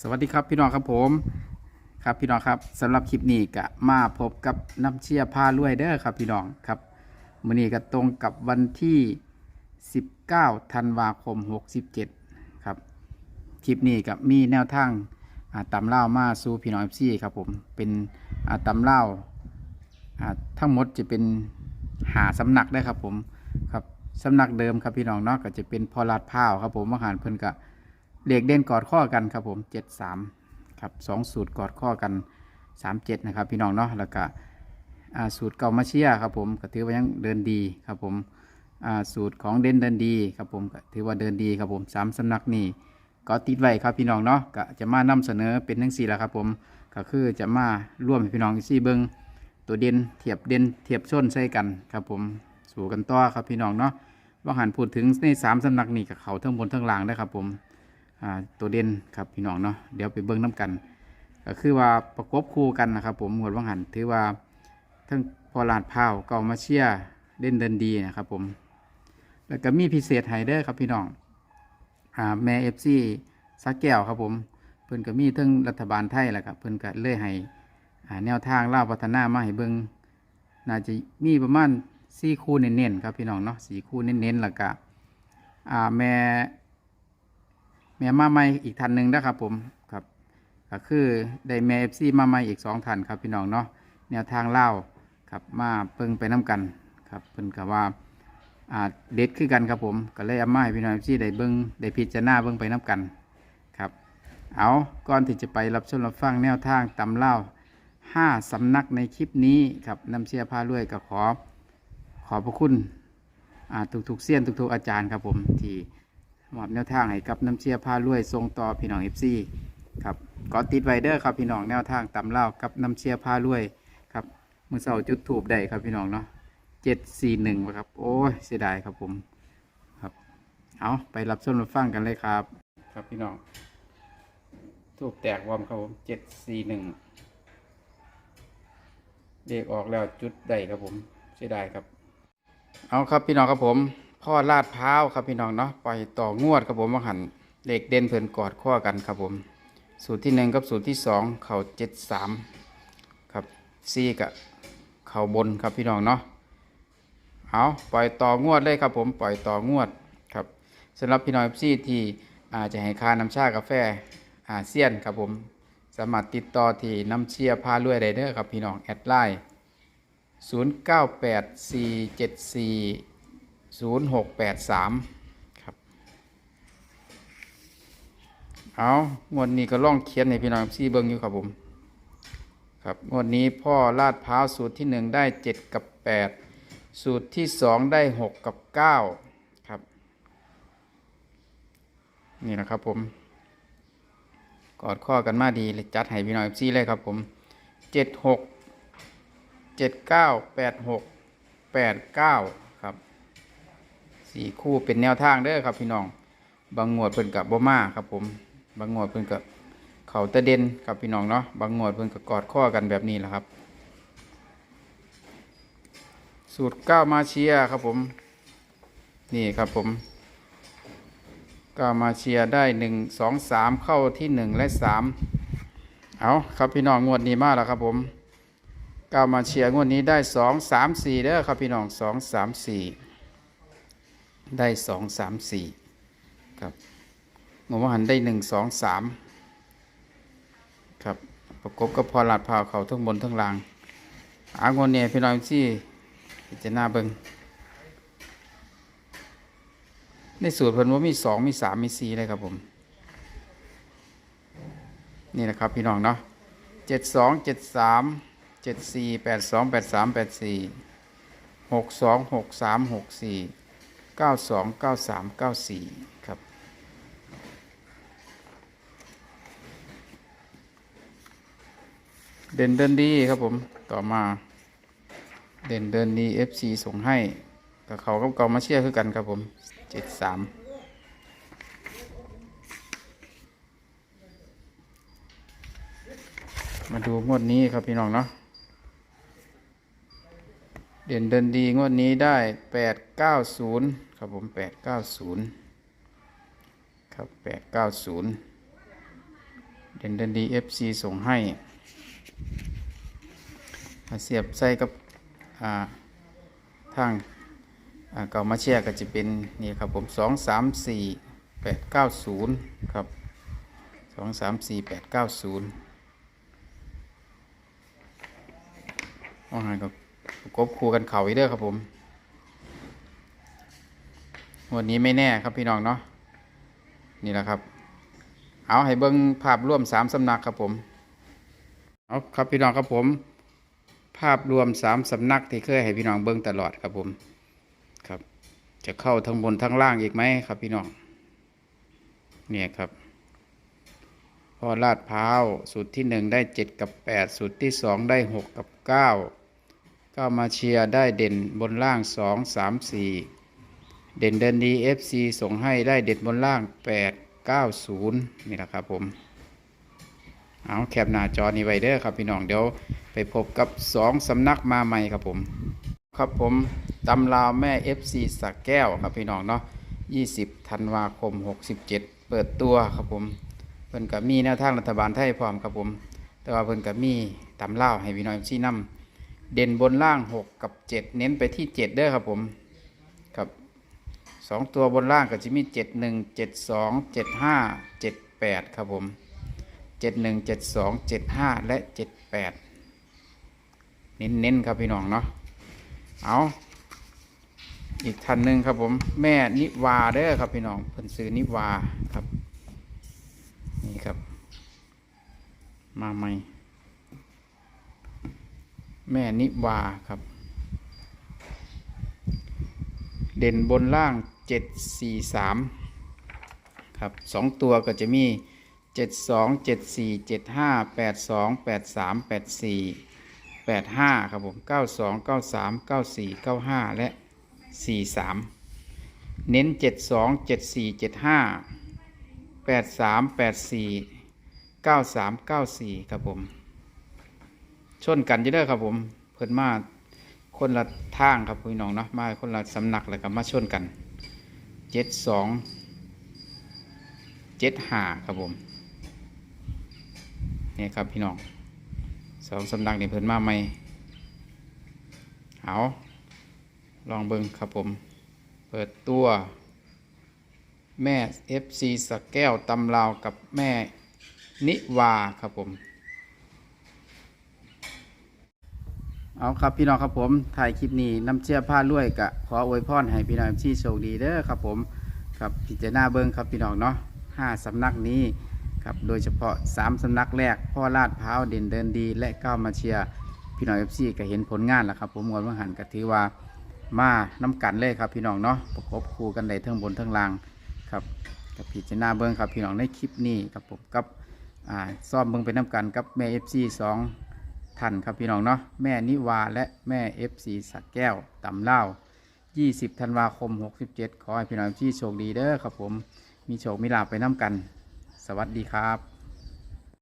สวัสดีครับพี่น้องครับผมครับพี่น้องครับสำหรับคลิปนี้ก็มาพบกับน้ำเชียร์พารวยเด้อครับพี่น้องครับมื้อนี้ก็ตรงกับวันที่ 19ธันวาคม 67ครับคลิปนี้ก็มีแนวทางอ่าตำเล่ามาสู่พี่น้องเอฟซีครับผมเป็นอ่าตำเล่าทั้งหมดจะเป็นหาสำนักได้ครับผมครับสำนักเดิมครับพี่น้องเนาะก็จะเป็นพอลาดพ้าวครับผมมหารเพิ่นก็ เหลขเด่นกอดข้อกันครับผมเจ็ดสามครับสองสูตรกอดข้อกันสามเจ็ดนะครับ พี่น้องเนาะแล้วก็สูตรเก่ามาเชียครับผมก็ถือว่ายังเดินดีครับผมสูตรของเด่นเดินดีครับผมก็ถือว่าเดินดีครับผมสามสำนักนี่ก็ติดไว้ครับพี่น้องเนาะก็จะมานำเสนอเป็นทั้งสี่แล้วครับผมก็คือจะมาร่วมพี่น้องซี่เบิงตัวเด่นเทียบเด่นเทียบส้นใส่กันครับผมสู่กันต่อครับพี่น้องเนาะว่าหันพูดถึงในสามสำนักนี่กับเขาทั้งบนทั้งล่างได้ครับผม ตัวเด่นครับพี่น้องเนาะเดี๋ยวไปเบิ้งน้กัน ก็คือว่าประกบคู่กันนะครับผมหมวดวังหันถือว่าทั้งพอลาดพาวเก่ามาเชียเด่นเดินดีนะครับผม แล้วก็มีพิเศษไฮเดอร์ครับพี่น้องอ่าแม่เอฟซีสักแก้วครับผม เพิ่นก็มีทั้งรัฐบาลไทยแหละครับเพิ่นก็เลยให้อ่าแนวทางเล่าพัฒนามาให้เบิ้งน่าจะมีประมาณสี่คู่เน้นๆครับพี่น้องเนาะสี่คู่เน้นๆแล้วก็อ่าแม่ ม่มาใหม่อีกท่านหนึ่งนะครับผมครับก็คือได้แม่เอฟซีมาใหม่อีกสองท่านครับพี่น้องเนาะแนวทางเล่าครับมาเพิ่งไปน้กันครับเพิ่นกับว่าอ่าเด็ดคือกันครับผมก็เลยเอามาให้พี่น้องเอฟซีได้เบิ้งได้พิจารณาเบิ้งไปน้กันครับเอาก่อนที่จะไปรับชมรับฟังแนวทางตำเล่าห้าสำนักในคลิปนี้ครับนำเชียร์พาด้วยก็ขอขอบพระคุณอ่าทุกๆเสี้ยนทุกๆอาจารย์ครับผมที่ มอบแนวทางให้กับน้ำเชียร์พารวยทรงต่อพี่น้องเอฟซีครับก็ติดไวเดอร์ครับพี่น้องแนวทางตำเล่ากับน้ำเชียร์พารวยครับมือเสาจุดถูบได้ครับพี่น้องเนาะเจ็ดสี่หนึ่งครับ โอ้ยเสียดายครับผมครับ เอาไปรับชมรับฟังกันเลยครับ ครับพี่น้องถูกแตกวอมครับผมเจ็ดสี่หนึ่งเด็กออกแล้วจุดได้ครับผมเสียดายครับ เอาครับพี่น้องครับผม พ่อลาดพร้าวครับพี่น้องเนาะปล่อยต่องวดครับผมว่าหันเลขเด่นเพิ่นกอดข้อกันครับผม สูตรที่หนึ่งกับสูตรที่สองเข่าเจ็ดสามครับซีกับเข่าบนครับพี่น้องเนาะเอาปล่อยต่องวดเลยครับผมปล่อยต่องวดครับสำหรับพี่น้องซีที่อาจะให้ค่าน้ำชากาแฟอาเซียนครับผมสามารถติดต่อที่น้ำเชียร์พาลุยไดเดอร์ครับพี่น้องแอดไลน์ 0984740683ครับ เอางวดนี้ก็ล่องเขียนให้พี่น้องซีเบิงอยู่ครับผม ครับงวดนี้พ่อลาดพร้าวสูตรที่หนึ่งได้7กับ8สูตรที่สองได้6กับ9ครับ นี่นะครับผม กอดข้อกันมาดีเลยจัดให้พี่น้องซีเลยครับผม76เจ็ดเก้าแปดหกแปดเก้าครับ สี่คู่เป็นแนวทางเด้อครับพี่น้อง บางงวดเพิ่นกับบมาครับผม บางงวดเพิ่นกับเขาตะเด่นครับพี่น้องเนาะ บางงวดเพิ่นกับกอดข้อกันแบบนี้แหละครับ สูตรก้ามาเชียครับผม นี่ครับผมก้ามาเชียได้หนึ่งสองสามเข้าที่หนึ่งและสามเอาครับพี่น้องงวดนี้มากแล้วครับผมก้าวมาเชียร์งวดนี้ได้สองสามสี่เด้อครับพี่น้องสองสามสี่ ได้สองสามสี่ครับหมู่หันได้หนึ่งสองสามครับประกบกับพอหลัดพาเขาทั้งบนทั้งล่างอางวดเนี่ยพี่น้องที่พิจารณาเบิงในสูตรเพิ่นว่ามีสองมีสามมีสี่เลยครับผม นี่นะครับพี่น้องเนาะเจ็ดสองเจ็ดสามเจ็ดสี่แปดสองแปดสามแปดสี่หกสองหกสามหกสี่ เก้าสองเก้าสามเก้าสี่ครับ เด่นเดินดีครับผม ต่อมา เด่นเดินดี FC ส่งให้กับเขากับเกามาเชียร์คือกันครับผมเจ็ดสามมาดูงวดนี้ครับพี่น้องเนาะ เด่นเดินดีงวดนี้ได้แปดเก้าศูนย์ครับผมแปดเก้าศูนย์ครับแปดเก้าศูนย์เด่นเด่นดีเอฟซีส่งให้อ่าเสียบใส่กับอ่าทางอ่าเก่ามาเชียร์ก็จะเป็นนี่ครับผมสองสามสี่แปดเก้าศูนย์ครับสองสามสี่แปดเก้าศูนย์ว่าไงก็ ประกบคู่กันเข่าอีกเด้อครับผมวันนี้ไม่แน่ครับพี่น้องเนาะนี่แหละครับ เอาให้เบิ้งภาพรวมสามสำนักครับผมเอาครับพี่น้องครับผม ภาพรวมสามสำนักที่เคยให้พี่น้องเบิ้งตลอดครับผมครับ จะเข้าทั้งบนทั้งล่างอีกไหมครับพี่น้องเนี่ยครับพอลาดพร้าวสูตรที่หนึ่งได้เจ็ดกับแปดสูตรที่สองได้หกกับเก้าก็มาเชียร์ได้เด่นบนล่างสองสามสี่เด่นเดินดี FC ส่งให้ได้เด็ดบนล่าง 890 นี่แหละครับผม เอาแคปหน้าจอนี้ไว้เด้อครับพี่น้องเดี๋ยวไปพบกับ 2สำนักมาใหม่ครับผม ครับผมตำราวแม่ FC สักแก้วครับพี่น้องเนาะ20ธันวาคม 67 เปิดตัวครับผมเพิ่นกับมีแนวทางรัฐบาลไทยพร้อมครับผม แต่ว่าเพิ่นกับมีตำล่าให้พี่น้อง FC นำ เด่นบนล่าง6กับ7เน้นไปที่7เด้อครับผมครับสองตัวบนล่างก็จะมีเจ็ดหนึ่งเจ็ดสองเจ็ดห้าเจ็ดแปดครับผมเจ็ดหนึ่งเจ็ดสองเจ็ดห้าและเจ็ดแปดเน้นๆครับพี่น้องเนาะเอาอีกท่านหนึ่งครับผมแม่นิวาเด้อครับพี่น้องเพิ่นซื้อนิวาครับนี่ครับ มาใหม่ แม่นิวาครับ เด่นบนล่าง 743 ครับสองตัวก็จะมี 72 74 75 82 83 84 85 ครับผม 92 93 94 95 และ 43 เน้น 72 74 75 83 84 93 94 ครับผม ชนกันจะเด้ครับผมเพิ่นมาคนละทางครับพี่น้องเนาะมาคนละสำนักแล้วก็มาชนกันเจ็ดสองเจ็ดห้าครับผมนี่ครับพี่น้องสองสำนักนี่เพิ่นมาใหม่เอาลองเบิ่งครับผม เปิดตัวแม่ FC สแก้วตำลาวกับแม่นิวาครับผม เอาครับพี่น้องครับผมถ่ายคลิปนี้น้ำเชื่อผ้าล้วยกะขออวยพรให้พี่น้องที่โชคดีเด้อครับผมครับพิจารณาเบิ้งครับพี่น้องเนาะห้าสำนักนี้ครับโดยเฉพาะสามสำนักแรก พ่อลาดพร้าวเด่นเดินดี และก้าวมาเชียร์พี่น้องเอฟซีก็เห็นผลงานแล้วครับ ผมงวดว่าหันก็ถือว่ามาน้ำกันเลยครับพี่น้องเนาะประกบคู่กันได้ทั้งบนทั้งล่างครับกับพิจารณาเบิ้งครับพี่น้องในคลิปนี้ครับผมกับอ่าซ่อมเบิ้งไปน้ำกันกับแม่เอฟซีสอง ท่านครับพี่น้องเนาะแม่นิวาและแม่เอฟซีสักแก้วตำเล่า 20 ธันวาคม 67 ขอให้พี่น้องที่โชคดีเด้อครับผม มีโชคมีลาบไปน้ำกัน สวัสดีครับ